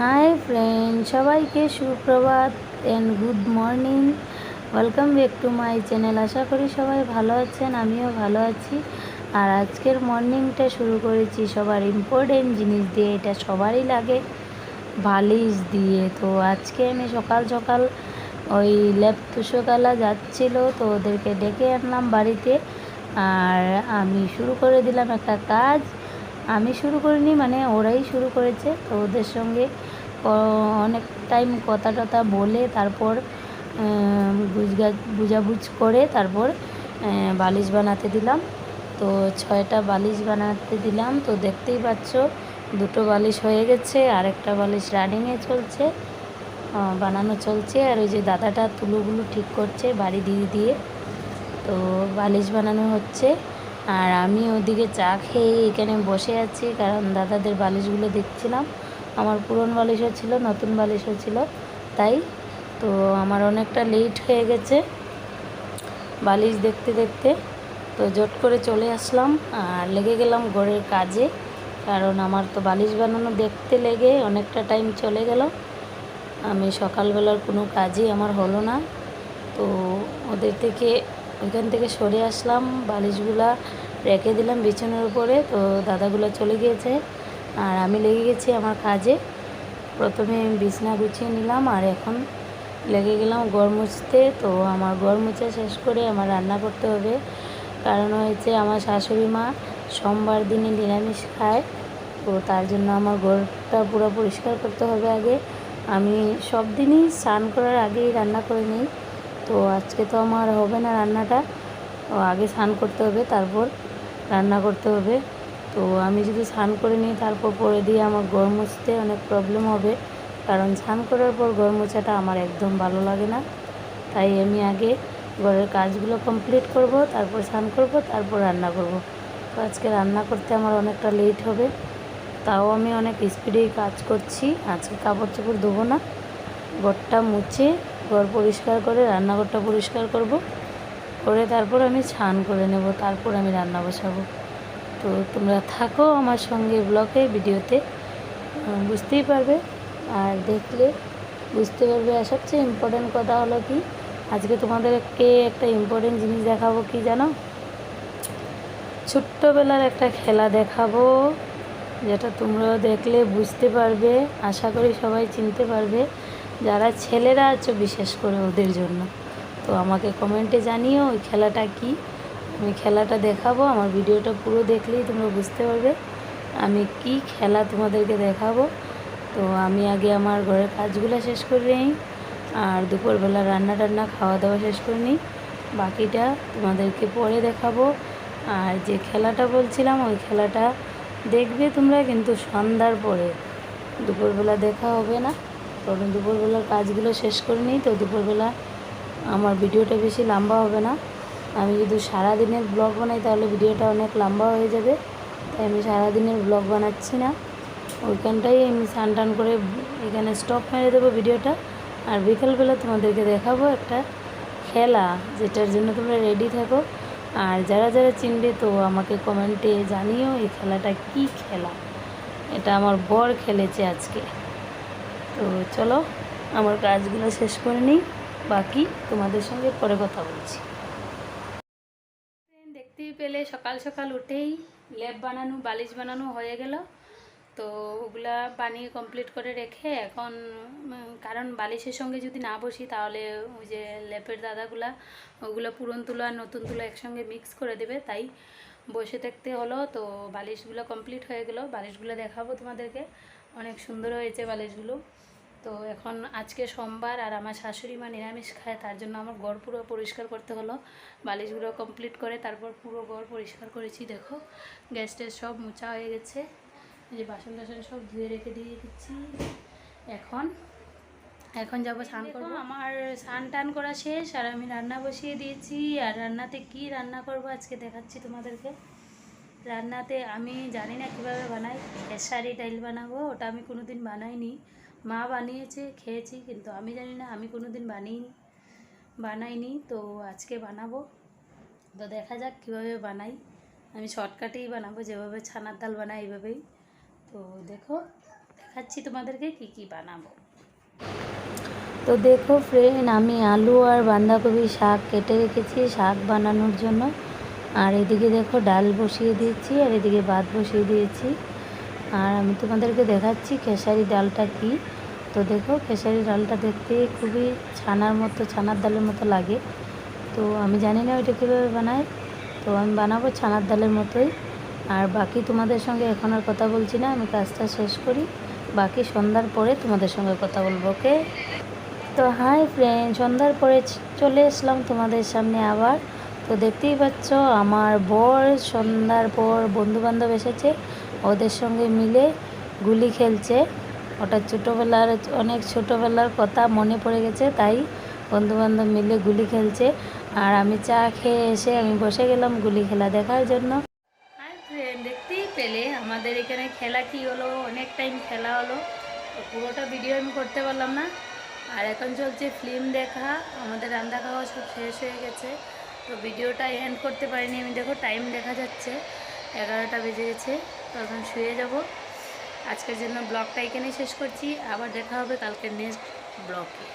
High friend সবাইকে সুপ্রভাত and good morning welcome back to my channel আশা করি সবাই ভালো আছেন, আমিও ভালো আছি। আর আজকের মর্নিংটা শুরু করেছি সবার ইম্পর্টেন্ট জিনিস দিয়ে, এটা সবারই লাগে, বালিশ দিয়ে। তো আজকে আমি সকাল সকাল ওই ল্যাপ তুষকালা যাচ্ছিল, তো ওদেরকে ডেকে আনলাম বাড়িতে। আর আমি শুরু করে দিলাম একটা কাজ। আমি শুরু করিনি মানে ওরাই শুরু করেছে। তো ওদের সঙ্গে অনেক টাইম কথা টথা বলে, তারপর বুঝগাছ বুঝাবুঝ করে তারপর বালিশ বানাতে দিলাম। তো ছয়টা বালিশ বানাতে দিলাম। তো দেখতেই পাচ্ছ, দুটো বালিশ হয়ে গেছে আর একটা বালিশ রানিংয়ে চলছে বানানো চলছে। আর ওই যে দাদাটা তুলোগুলো ঠিক করছে বাড়ি দিয়ে দিয়ে। তো বালিশ বানানো হচ্ছে। আর আমি ওদিকে চা খেয়ে এখানে বসে আছি, কারণ দাদাদের বালিশগুলো দেখছিলাম। আমার পুরন বালিশও ছিল, নতুন বালিশও ছিল, তাই তো আমার অনেকটা লেট হয়ে গেছে বালিশ দেখতে দেখতে। তো জট করে চলে আসলাম, আর লেগে গেলাম ঘরের কাজে, কারণ আমার তো বালিশ বানানো দেখতে লেগে অনেকটা টাইম চলে গেল। আমি সকালবেলার কোনো কাজই আমার হলো না। তো ওদের থেকে ওইখান থেকে সরে আসলাম, বালিশগুলা রেখে দিলাম বিছানার উপরে, তো দাদাগুলো চলে গিয়েছে। আর আমি লেগে গেছি আমার কাজে। প্রথমে বিছনা গুছিয়ে নিলাম, আর এখন লেগে গেলাম গড় মুছতে। তো আমার গড় মুছা শেষ করে আমার রান্না করতে হবে। কারণ হয়েছে আমার শাশুড়ি মা সোমবার দিনে নিরামিষ খায়, তো তার জন্য আমার ঘরটা পুরো পরিষ্কার করতে হবে আগে। আমি সব দিনই স্নান করার আগেই রান্না করে নিই। তো আজকে তো আমার হবে না রান্নাটা। আগে স্নান করতে হবে, তারপর রান্না করতে হবে। তো আমি যদি স্নান করে নিই, তারপর পরে দিয়ে আমার ঘর মুছতে অনেক প্রবলেম হবে। কারণ স্নান করার পর ঘর মোছাটা আমার একদম ভালো লাগে না। তাই আমি আগে ঘরের কাজগুলো কমপ্লিট করব, তারপর স্নান করব, তারপর রান্না করব। তো আজকে রান্না করতে আমার অনেকটা লেট হবে। তাও আমি অনেক স্পিডেই কাজ করছি। আজকে কাপড় চোপড় ধোবো না। ঘরটা মুছে ঘর পরিষ্কার করে, রান্নাঘরটা পরিষ্কার করব। করে তারপর আমি স্নান করে নেব, তারপর আমি রান্না বসাবো। তো তোমরা থাকো আমার সঙ্গে ব্লগে, ভিডিওতে। বুঝতেই পারবে। আর দেখলে বুঝতে পারবে আর সবচেয়ে ইম্পর্টেন্ট কথা হলো কি, আজকে তোমাদেরকে একটা ইম্পর্টেন্ট জিনিস দেখাবো কি জানো? ছোট্টবেলার একটা খেলা দেখাবো, যেটা তোমরাও দেখলে বুঝতে পারবে, আশা করি সবাই চিনতে পারবে। যারা ছেলেরা আছো, বিশেষ করে ওদের জন্য। তো আমাকে কমেন্টে জানিও ওই খেলাটা কি। আমি খেলাটা দেখাবো, আমার ভিডিওটা পুরো দেখলেই তোমরা বুঝতে পারবে আমি কি খেলা তোমাদেরকে দেখাবো। তো আমি আগে আমার ঘরের কাজগুলো শেষ করে নিই, আর দুপুরবেলা রান্না টান্না খাওয়া দাওয়া শেষ করে নিই। বাকিটা তোমাদেরকে পরে দেখাবো। আর যে খেলাটা বলছিলাম, ওই খেলাটা দেখবে তোমরা কিন্তু সন্ধ্যার পরে। দুপুরবেলা দেখা হবে না। কারণ দুপুরবেলার কাজগুলো শেষ করে নিই। তো দুপুরবেলা আমার ভিডিওটা বেশি লম্বা হবে না। আমি যদি সারাদিনের ব্লগ বানাই তাহলে ভিডিওটা অনেক লম্বা হয়ে যাবে। তাই আমি সারাদিনের ব্লগ বানাচ্ছি না। ওইখানটাই আমি স্নান টান করে এখানে স্টপ মেরে দেবো ভিডিওটা। আর বিকালবেলা তোমাদেরকে দেখাবো একটা খেলা, যেটার জন্য তোমরা রেডি থাকো। আর যারা যারা চিনবে তো আমাকে কমেন্টে জানিও এই খেলাটা কি খেলা। এটা আমার বর খেলেছে আজকে। তো চলো, আমার কাজগুলো শেষ করে নিই। বাকি তোমাদের সঙ্গে পরে কথা বলছি। দেখতেই পেলে, সকাল সকাল উঠেই লেপ বানানো, বালিশ বানানো হয়ে গেল। তো ওগুলা বানিয়ে কমপ্লিট করে রেখে এখন কারণ বালিশের সঙ্গে যদি না বসি, তাহলে ওই যে লেপের দাদাগুলা, ওগুলো পুরন তুলো আর নতুন তুলো একসঙ্গে মিক্স করে দেবে। তাই বসে থাকতে হলো। তো বালিশগুলো কমপ্লিট হয়ে গেল। বালিশগুলো দেখাবো তোমাদেরকে। অনেক সুন্দর হয়েছে বালিশগুলো। তো এখন আজকে সোমবার আর আমার শাশুড়ি মা নিরামিষ খায় তার জন্য আমার ঘর পুরো পরিষ্কার করতে হলো। বালিশগুলো কমপ্লিট করে তারপর পুরো ঘর পরিষ্কার করেছি দেখো। গ্যাস ট্যাস সব মোচা হয়ে গেছে। এই যে বাসন টাসন সব ধুয়ে রেখে দিয়ে দিচ্ছি। এখন এখন যাব স্নান করব। আমার স্নান টান করা শেষ আর আমি রান্না বসিয়ে দিয়েছি। আর রান্নাতে কি রান্না করব আজকে দেখাচ্ছি তোমাদেরকে। রান্নাতে আমি জানি না কীভাবে বানাই। খেসারি ডাইল বানাবো, ওটা আমি কোনো দিন বানাইনি। মা বানিয়েছে, খেয়েছি, কিন্তু আমি জানি না, আমি কোনো দিন বানিয়ে বানাইনি, তো আজকে বানাবো। তো দেখা যাক কীভাবে বানাই। আমি শর্টকাটেই বানাবো, যেভাবে ছানার ডাল বানাই, এইভাবেই। তো দেখো, দেখাচ্ছি তোমাদেরকে কি কি বানাবো। তো দেখো ফ্রেন্ড আমি আলু আর বাঁধাকপি শাক কেটে রেখেছি, শাক বানানোর জন্য। আর এদিকে দেখো ডাল বসিয়ে দিয়েছি, আর এদিকে ভাত বসিয়ে দিয়েছি। আর আমি তোমাদেরকে দেখাচ্ছি খেসারি ডালটা কি। তো দেখো খেসারি ডালটা দেখতে খুবই ছানার মতো, ছানার ডালের মতো লাগে। তো আমি জানি না ওইটা কীভাবে বানায়। তো আমি বানাবো ছানার ডালের মতোই। আর বাকি তোমাদের সঙ্গে এখন আর কথা বলছি না, আমি কাজটা শেষ করি। বাকি সন্ধ্যার পরে তোমাদের সঙ্গে কথা বলব, ওকে? তো হাই ফ্রেন্ড, সন্ধ্যার পরে চলে এসলাম তোমাদের সামনে আবার। তো দেখতেই পাচ্ছ, আমার বর, সন্ধ্যার পর বন্ধুবান্ধব এসেছে। ওদের সঙ্গে মিলে গুলি খেলছে। ওটা ছোটোবেলার, অনেক ছোটোবেলার কথা মনে পড়ে গেছে, তাই বন্ধুবান্ধব মিলে গুলি খেলছে। আর আমি চা খেয়ে এসে আমি বসে গেলাম গুলি খেলা দেখার জন্য। দেখতেই পেলে আমাদের এখানে খেলা কি হলো, অনেক টাইম খেলা হলো। তো পুরোটা ভিডিও আমি করতে পারলাম না। আর এখন চলছে ফিল্ম দেখা, আমাদের রান্না খাওয়া সব শেষ হয়ে গেছে। তো ভিডিওটা এন্ড করতে পারিনি, আমি দেখো টাইম দেখা যাচ্ছে, এগারোটা বেজে গেছে তখন শুয়ে যাব। আজকের জন্য ব্লগটা এখানেই শেষ করছি, আবার দেখা হবে কালকের নেক্সট ব্লগে